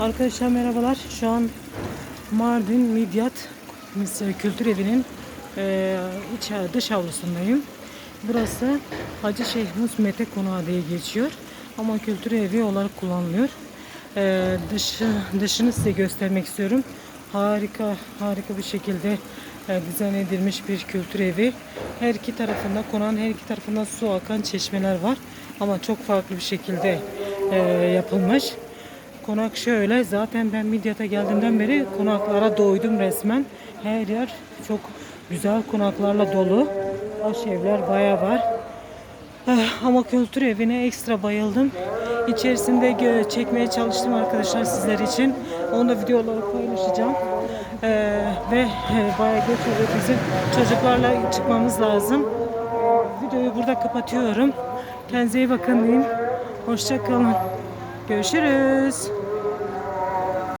Arkadaşlar merhabalar. Şu an Mardin Midyat Kültür Evi'nin e, iç dış avlusundayım. Burası Hacı Şeyh Mus Mete Konağı diye geçiyor. Ama kültür evi olarak kullanılıyor. E, dışı, dışını size göstermek istiyorum. Harika, harika bir şekilde e, dizayn edilmiş bir kültür evi. Her iki tarafında, konağın her iki tarafında su akan çeşmeler var. Ama çok farklı bir şekilde e, yapılmış. Konak şöyle zaten ben Midyat'a geldiğimden beri konaklara doydum resmen. Her yer çok güzel konaklarla dolu. Hoş evler bayağı var. Eh, Ama kültür evine ekstra bayıldım. İçerisinde çekmeye çalıştım arkadaşlar sizler için. Onu da video olarak paylaşacağım. Eh, ve eh, bayağı geç oluyor bizim çocuklarla çıkmamız lazım. Videoyu burada kapatıyorum. Kendinize iyi bakın diyeyim. Hoşça kalın. Görüşürüz.